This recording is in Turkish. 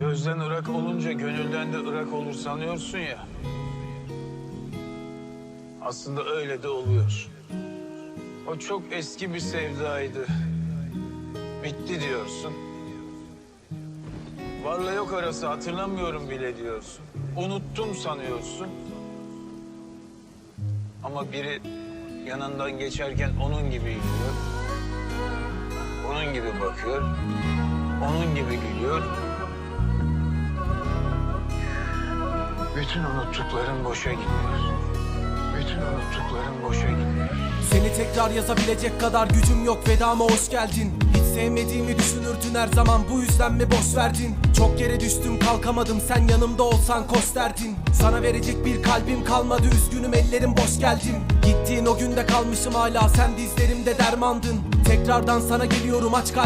Gözden ırak olunca gönülden de ırak olur sanıyorsun ya. Aslında öyle de oluyor. O çok eski bir sevdaydı. Bitti diyorsun. Varla yok arası hatırlamıyorum bile diyorsun. Unuttum sanıyorsun. Ama biri yanından geçerken onun gibi yürüyor. Onun gibi bakıyor. Onun gibi gülüyor. Bütün unuttukların boşa gidiyor. Bütün unuttukların boşa gidiyor. Seni tekrar yazabilecek kadar gücüm yok vedama hoş geldin. Hiç sevmediğimi düşünürdün her zaman bu yüzden mi boş verdin? Çok yere düştüm kalkamadım sen yanımda olsan koş derdin. Sana verecek bir kalbim kalmadı üzgünüm ellerim boş geldim Gittiğin o günde kalmışım hala sen dizlerimde dermandın. Tekrardan sana geliyorum aç kalbim